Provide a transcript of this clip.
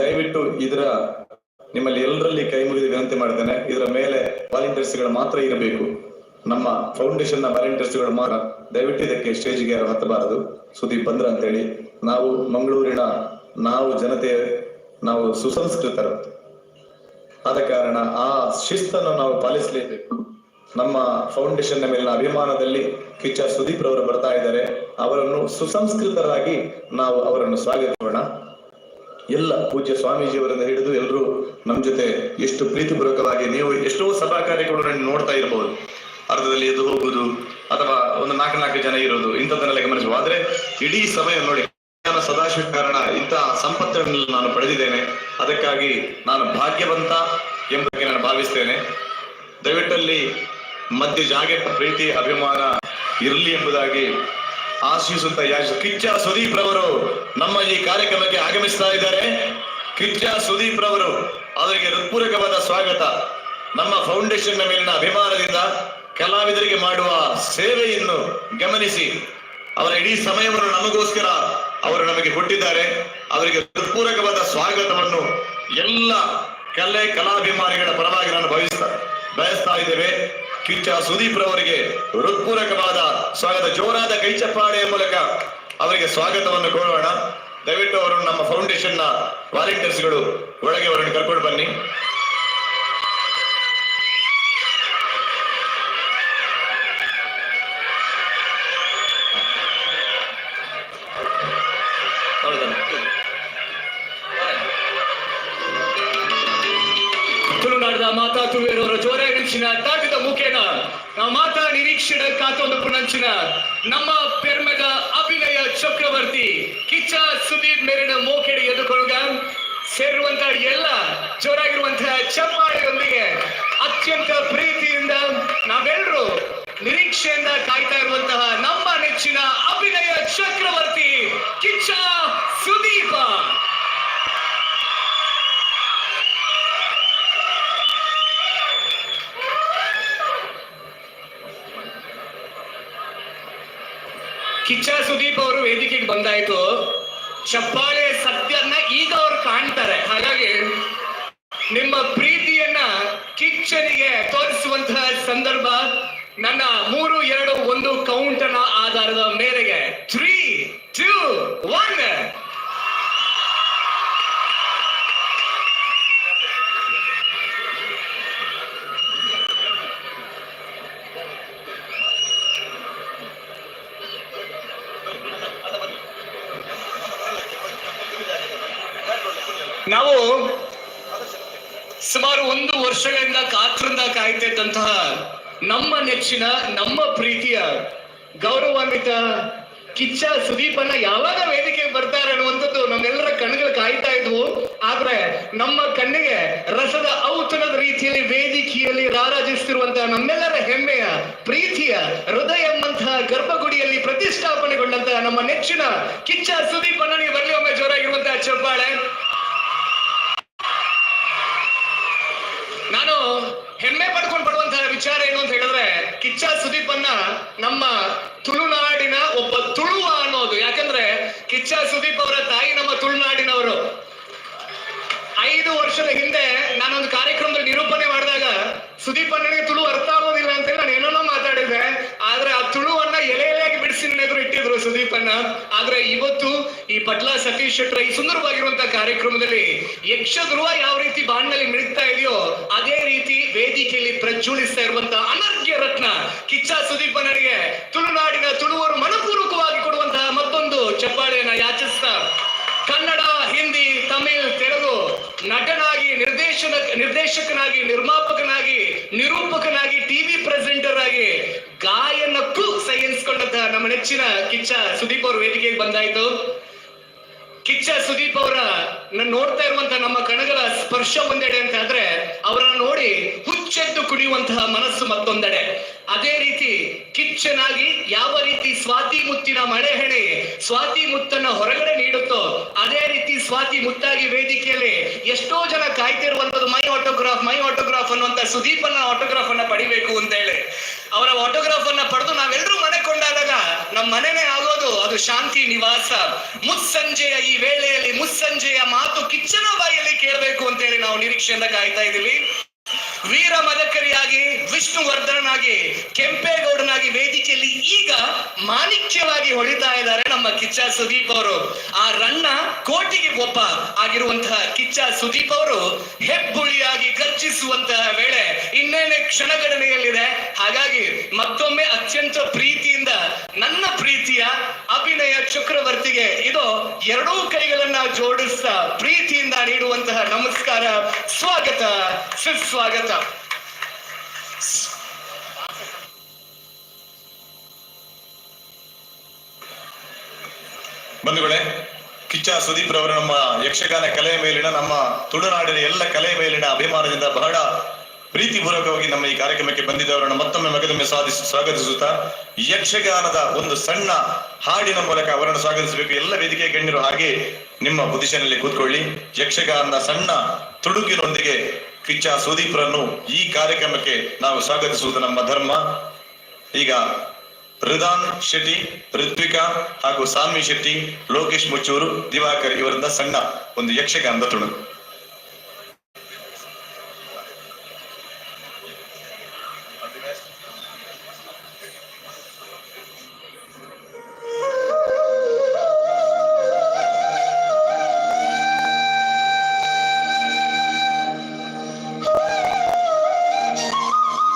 ದಯವಿಟ್ಟು ಇದರ ನಿಮ್ಮಲ್ಲಿ ಎಲ್ಲರಲ್ಲಿ ಕೈ ಮುಗಿದು ವಿನಂತಿ ಮಾಡ್ತೇನೆ. ಇದರ ಮೇಲೆ ವಾಲಂಟಿಯರ್ಸ್ಗಳು ಮಾತ್ರ ಇರಬೇಕು. ನಮ್ಮ ಫೌಂಡೇಶನ್ನ ವಾಲಂಟಿಯರ್ಸ್ಗಳು ಮಾತ್ರ. ದಯವಿಟ್ಟು ಇದಕ್ಕೆ ಸ್ಟೇಜ್ಗೆ ಯಾರು ಹತ್ತಬಾರದು. ಸುದೀಪ್ ಬಂದ್ರ ಅಂತೇಳಿ. ನಾವು ಮಂಗಳೂರಿನ ನಾವು ಜನತೆ, ನಾವು ಸುಸಂಸ್ಕೃತರು. ಆದ ಕಾರಣ ಆ ಶಿಸ್ತನ್ನು ನಾವು ಪಾಲಿಸಲೇಬೇಕು. ನಮ್ಮ ಫೌಂಡೇಶನ್ನ ಮೇಲಿನ ಅಭಿಮಾನದಲ್ಲಿ ಕಿಚ್ಚ ಸುದೀಪ್ ರವರು ಬರ್ತಾ ಇದ್ದಾರೆ. ಅವರನ್ನು ಸುಸಂಸ್ಕೃತರಾಗಿ ನಾವು ಅವರನ್ನು ಸ್ವಾಗತಿಸೋಣ. ಎಲ್ಲ ಪೂಜ್ಯ ಸ್ವಾಮೀಜಿಯವರನ್ನು ಹಿಡಿದು ಎಲ್ಲರೂ ನಮ್ ಜೊತೆ ಎಷ್ಟು ಪ್ರೀತಿಪೂರ್ವಕವಾಗಿ ನೀವು ಎಷ್ಟೋ ಸಭಾ ಕಾರ್ಯಕ್ರಮಗಳನ್ನು ನೋಡ್ತಾ ಇರಬಹುದು ಅರ್ಧದಲ್ಲಿ ಎದ್ದು ಹೋಗುವುದು ಅಥವಾ ಒಂದು ನಾಲ್ಕು ನಾಲ್ಕು ಜನ ಇರೋದು, ಇಂಥದ್ದನ್ನೆಲ್ಲ ಗಮನಿಸುವ ಆದ್ರೆ ಇಡೀ ಸಮಯ ನೋಡಿ ಸದಾಶಿವ ಕಾರಣ ಇಂತಹ ಸಂಪತ್ತನ್ನು ನಾನು ಪಡೆದಿದ್ದೇನೆ. ಅದಕ್ಕಾಗಿ ನಾನು ಭಾಗ್ಯವಂತ ಎಂಬುದಕ್ಕೆ ನಾನು ಭಾವಿಸ್ತೇನೆ. ದಯವಿಟ್ಟಲ್ಲಿ ಮಧ್ಯ ಜಾಗೆ ಪ್ರೀತಿ, ಅಭಿಮಾನ ಇರಲಿ ಎಂಬುದಾಗಿ ಆಶಿಸುತ್ತಾ ಕಿಚ್ಚ ಸುದೀಪ್ ರವರು ನಮ್ಮ ಈ ಕಾರ್ಯಕ್ರಮಕ್ಕೆ ಆಗಮಿಸ್ತಾ ಇದ್ದಾರೆ. ಕಿಚ್ಚ ಸುದೀಪ್ ರವರು ಅವರಿಗೆ ಹೃತ್ಪೂರ್ವಕವಾದ ಸ್ವಾಗತ. ನಮ್ಮ ಫೌಂಡೇಶನ್ನ ಮೇಲಿನ ಅಭಿಮಾನದಿಂದ ಕಲಾವಿದರಿಗೆ ಮಾಡುವ ಸೇವೆಯನ್ನು ಗಮನಿಸಿ ಅವರ ಇಡೀ ಸಮಯವನ್ನು ನಮಗೋಸ್ಕರ ಅವರು ನಮಗೆ ಕೊಟ್ಟಿದ್ದಾರೆ. ಅವರಿಗೆ ಹೃತ್ಪೂರ್ವಕವಾದ ಸ್ವಾಗತವನ್ನು ಎಲ್ಲ ಕಲೆ ಕಲಾಭಿಮಾನಿಗಳ ಪರವಾಗಿ ನಾನು ಭಾವಿಸ್ತಾ ಬಯಸ್ತಾ ಇದ್ದೇವೆ. ಕಿಚ್ಚ ಸುದೀಪ್ ರವರಿಗೆ ಹೃತ್ಪೂರ್ವಕವಾದ ಸ್ವಾಗತ. ಜೋರಾದ ಕೈ ಚಪ್ಪಾಳೆಯ ಮೂಲಕ ಅವರಿಗೆ ಸ್ವಾಗತವನ್ನು ಕೋರೋಣ. ದಯವಿಟ್ಟು ಅವರು ನಮ್ಮ ಫೌಂಡೇಶನ್ನ ವಾಲಂಟಿಯರ್ಸ್ಗಳು ಒಳಗೆ ಅವರನ್ನು ಕರ್ಕೊಂಡು ಬನ್ನಿ. ತುಳುನಾಡದ ಮಾತಾ ತುಳುವಿರೋರ ಜೋರಾಗಿನ ತಾಟದ ಮುಖೇನ ನಾವು ಮಾತಾ ನಿರೀಕ್ಷೆಡ ಕಾತೊಂದು ಪುಣಂಚಿನ ನಮ್ಮ ಪೆರ್ಮೆದ ಅಭಿನಯ ಚಕ್ರವರ್ತಿ ಕಿಚ್ಚ ಸುದೀಪ್ ಮೇರಿನ ಮೋಕೆಡಿ ಎದುಕೊಳಗ ಸೇರುವಂತ ಎಲ್ಲ ಜೋರಾಗಿರುವಂತಹ ಚಪ್ಪಾಳೆಯೊಂದಿಗೆ ಅತ್ಯಂತ ಪ್ರೀತಿಯಿಂದ ನಾವೆಲ್ಲರೂ ನಿರೀಕ್ಷೆಯಿಂದ ಕಾಯ್ತಾ ಇರುವಂತಹ ನಮ್ಮ ನೆಚ್ಚಿನ ಅಭಿನಯ ಚಕ್ರವರ್ತಿ ಕಿಚ್ಚ ಸುದೀಪ. ಕಿಚ್ಚ ಸುದೀಪ್ ಅವರು ವೇದಿಕೆಗೆ ಬಂದಾಯ್ತು. ಚಪ್ಪಾಳೆ ಸತ್ಯನ್ನ ಈಗ ಅವ್ರು ಕಾಣ್ತಾರೆ. ಹಾಗಾಗಿ ನಿಮ್ಮ ಪ್ರೀತಿಯನ್ನ ಕಿಚ್ಚನಿಗೆ ತೋರಿಸುವಂತಹ ಸಂದರ್ಭ ನನ್ನ ಮೂರು ಎರಡು ಒಂದು ಕೌಂಟನ ಆಧಾರದ ಮೇರೆಗೆ. ತ್ರೀ ನಾವು ಸುಮಾರು ಒಂದು ವರ್ಷಗಳಿಂದ ಕಾತರಿಂದ ಕಾಯ್ತಿದ್ದಂತಹ ನಮ್ಮ ನೆಚ್ಚಿನ, ನಮ್ಮ ಪ್ರೀತಿಯ, ಗೌರವಾನ್ವಿತ ಕಿಚ್ಚ ಸುದೀಪನ್ನ ಯಾವಾಗ ವೇದಿಕೆಗೆ ಬರ್ತಾರೆ ಅನ್ನುವಂಥದ್ದು ನಮ್ಮೆಲ್ಲರ ಕಣ್ಗಳು ಕಾಯ್ತಾ ಇದ್ವು. ಆದ್ರೆ ನಮ್ಮ ಕಣ್ಣಿಗೆ ರಸದ ಔತಣದ ರೀತಿಯಲ್ಲಿ ವೇದಿಕೆಯಲ್ಲಿ ರಾರಾಜಿಸ್ತಿರುವಂತಹ ನಮ್ಮೆಲ್ಲರ ಹೆಮ್ಮೆಯ, ಪ್ರೀತಿಯ ಹೃದಯ ಎಂಬಂತಹ ಗರ್ಭಗುಡಿಯಲ್ಲಿ ಪ್ರತಿಷ್ಠಾಪನೆಗೊಂಡಂತಹ ನಮ್ಮ ನೆಚ್ಚಿನ ಕಿಚ್ಚ ಸುದೀಪಣ್ಣನಿಗೆ ಬರ್ಲಿ ಒಮ್ಮೆ ಜೋರಾಗಿರುವಂತಹ ಚಪ್ಪಾಳೆ. ಕಿಚ್ಚ ಸುದೀಪನ್ನ ನಮ್ಮ ತುಳುನಾಡಿನ ಒಬ್ಬ ತುಳುವ ಅನ್ನೋದು. ಯಾಕಂದ್ರೆ ಕಿಚ್ಚ ಸುದೀಪ್ ಅವರ ತಾಯಿ ನಮ್ಮ ತುಳುನಾಡಿನವರು. ಐದು ವರ್ಷದ ಹಿಂದೆ ನಾನೊಂದು ಕಾರ್ಯಕ್ರಮದಲ್ಲಿ ನಿರೂಪಣೆ ಮಾಡಿದಾಗ ಸುದೀಪ್ ಅಣ್ಣನಿಗೆ ತುಳು ಅರ್ಥ ಆಗೋದಿಲ್ಲ ಅಂತ ಹೇಳಿ ನಾನು ಏನೇನೋ ಮಾತಾಡಿದೆ ಆದ್ರೆ ಆ ತುಳುವನ್ನ ಎಲೆ ಎಲೆಯಾಗಿ ಬಿಡಿಸಿ ಎದುರು ಇಟ್ಟಿದ್ರು ಸುದೀಪ್ ಅಣ್ಣ ಆದ್ರೆ ಇವತ್ತು ಈ ಪಟ್ಲಾ ಸತೀಶ್ ಶೆಟ್ರ ಈ ಸುಂದರವಾಗಿರುವಂತಹ ಕಾರ್ಯಕ್ರಮದಲ್ಲಿ ಯಕ್ಷ ಧ್ರುವ ಯಾವ ರೀತಿ ಬಾಣ್ನಲ್ಲಿ ಮಿಳಿತಾ ಇದೆಯೋ ಅದೇ ರೀತಿ ವೇದಿಕೆಯಲ್ಲಿ ಪ್ರಜ್ವಲಿಸ್ತಾ ಇರುವಂತಹ ಅನರ್ಘ್ಯ ರತ್ನ ಕಿಚ್ಚ ಸುದೀಪ್ ತುಳುನಾಡಿನ ತುಳುವರು ಮನಪೂರ್ವಕವಾಗಿ ಕೊಡುವಂತಹ ಮತ್ತೊಂದು ಚಪ್ಪಾಳೆಯನ್ನ ಯಾಚಿಸ್ತಾ ಕನ್ನಡ, ಹಿಂದಿ, ತಮಿಳ್, ತೆಲುಗು ನಟನಾಗಿ, ನಿರ್ದೇಶನ, ನಿರ್ದೇಶಕನಾಗಿ, ನಿರ್ಮಾಪಕನಾಗಿ, ನಿರೂಪಕನಾಗಿ, ಟಿವಿ ಪ್ರೆಸೆಂಟರ್ ಆಗಿ ಗಾಯನಕ್ಕೂ ಸೈನ್ಸ್ಕೊಂಡಂತಹ ನಮ್ಮ ನೆಚ್ಚಿನ ಕಿಚ್ಚ ಸುದೀಪ್ ಅವ್ರ ವೇದಿಕೆಗೆ ಬಂದಾಯ್ತು. ಕಿಚ್ಚ ಸುದೀಪ್ ಅವರ ನೋಡ್ತಾ ಇರುವಂತಹ ನಮ್ಮ ಕಣಗಳ ಸ್ಪರ್ಶ ಒಂದೆಡೆ ಅಂತ ಆದ್ರೆ ಅವರನ್ನ ನೋಡಿ ಹುಚ್ಚೆದ್ದು ಕುಣಿಯುವಂತಹ ಮನಸ್ಸು ಮತ್ತೊಂದೆಡೆ. ಅದೇ ರೀತಿ ಕಿಚ್ಚನಾಗಿ ಯಾವ ರೀತಿ ಸ್ವಾತಿ ಮುತ್ತಿನ ಮಳೆ ಹೆಣೆ ಸ್ವಾತಿ ಮುತ್ತನ್ನ ಹೊರಗಡೆ ನೀಡುತ್ತೋ, ಅದೇ ರೀತಿ ಸ್ವಾತಿ ಮುತ್ತಾಗಿ ವೇದಿಕೆಯಲ್ಲಿ ಎಷ್ಟೋ ಜನ ಕಾಯ್ತಿರುವಂತದ್ದು ಮೈ ಆಟೋಗ್ರಾಫ್ ಮೈ ಆಟೋಗ್ರಾಫ್ ಅನ್ನುವಂತ ಸುದೀಪನ ಆಟೋಗ್ರಾಫ್ ಅನ್ನ ಪಡಿಬೇಕು ಅಂತ ಹೇಳಿ. ಅವರ ಆಟೋಗ್ರಾಫ್ ಅನ್ನ ಪಡೆದು ನಾವೆಲ್ಲರೂ ಮನೆ ಕೊಂಡಾದಾಗ ನಮ್ಮ ಮನೆನೇ ಆಗೋದು ಅದು ಶಾಂತಿ ನಿವಾಸ. ಮುಸ್ಸಂಜೆಯ ಈ ವೇಳೆಯಲ್ಲಿ ಮುಸ್ಸಂಜೆಯ ಮಾತು ಕಿಚ್ಚನ ಹೇಳಿ ನಾವು ನಿರೀಕ್ಷೆಯಿಂದ ಕಾಯ್ತಾ ಇದ್ದೀವಿ. ವೀರ ಮದಕರಿಯಾಗಿ, ವಿಷ್ಣುವರ್ಧನನಾಗಿ, ಕೆಂಪೇಗೌಡನಾಗಿ ವೇದಿಕೆಯಲ್ಲಿ ಈಗ ಮಾಣಿಕ್ಯವಾಗಿ ಹೊಳಿತಾ ಇದ್ದಾರೆ. ನಮ್ಮ ಕಿಚ್ಚ ಸುದೀಪ್ ಅವರು, ಆ ರಣ್ಣ ಕೋಟಿಗೆ ಒಬ್ಬ ಆಗಿರುವಂತಹ ಕಿಚ್ಚ ಸುದೀಪ್ ಅವರು ಹೆಬ್ಬುಳಿಯಾಗಿ ಗರ್ಜಿಸುವಂತಹ ವೇಳೆ ಇನ್ನೇನೆ ಕ್ಷಣಗಣನೆಯಲ್ಲಿದೆ ಹಾಗಾಗಿ ಮತ್ತೊಮ್ಮೆ ಅತ್ಯಂತ ಪ್ರೀತಿಯಿಂದ, ನನ್ನ ಪ್ರೀತಿಯ ಅಭಿನಯ ಚಕ್ರವರ್ತಿಗೆ ಇದು ಎರಡೂ ಕೈಗಳನ್ನ ಜೋಡಿಸ್ತಾ ಪ್ರೀತಿಯಿಂದ ನೀಡುವಂತಹ ನಮಸ್ಕಾರ, ಸ್ವಾಗತ, ಸುಸ್ವಾಗತ. ಬಂಧುಗಳೇ, ಕಿಚ್ಚ ಸುದೀಪ್ ರವರು ನಮ್ಮ ಯಕ್ಷಗಾನ ಕಲೆಯ ಮೇಲಿನ ನಮ್ಮ ತುಳುನಾಡಿನ ಎಲ್ಲ ಕಲೆಯ ಮೇಲಿನ ಅಭಿಮಾನದಿಂದ ಬಹಳ ಪ್ರೀತಿಪೂರ್ವಕವಾಗಿ ನಮ್ಮ ಈ ಕಾರ್ಯಕ್ರಮಕ್ಕೆ ಬಂದಿದ್ದವರನ್ನು ಮತ್ತೊಮ್ಮೆ ಮಗದೊಮ್ಮೆ ಸಾಧಿಸಿ ಸ್ವಾಗತಿಸುತ್ತಾ, ಯಕ್ಷಗಾನದ ಒಂದು ಸಣ್ಣ ಹಾಡಿನ ಮೂಲಕ ಅವರನ್ನು ಸ್ವಾಗತಿಸಬೇಕು. ಎಲ್ಲ ವೇದಿಕೆ ಗಣ್ಯರು ಹಾಗೆ ನಿಮ್ಮ ಪೊಸಿಷನ್ನಲ್ಲಿ ಕೂತ್ಕೊಳ್ಳಿ. ಯಕ್ಷಗಾನದ ಸಣ್ಣ ತುಡುಕಿನೊಂದಿಗೆ ಕಿಚ್ಚ ಸುದೀಪ್ರನ್ನು ಈ ಕಾರ್ಯಕ್ರಮಕ್ಕೆ ನಾವು ಸ್ವಾಗತಿಸುವುದು ನಮ್ಮ ಧರ್ಮ. ಈಗ ರಿದಾನ್ ಶೆಟ್ಟಿ ಋತ್ವಿಕಾ ಹಾಗೂ ಸಾನ್ವಿ ಶೆಟ್ಟಿ ಲೋಕೇಶ್ ಮುಚ್ಚೂರು ದಿವಾಕರ್ ಇವರಿಂದ ಸಣ್ಣ ಒಂದು ಯಕ್ಷಗಾನದ ತುಣುಕು.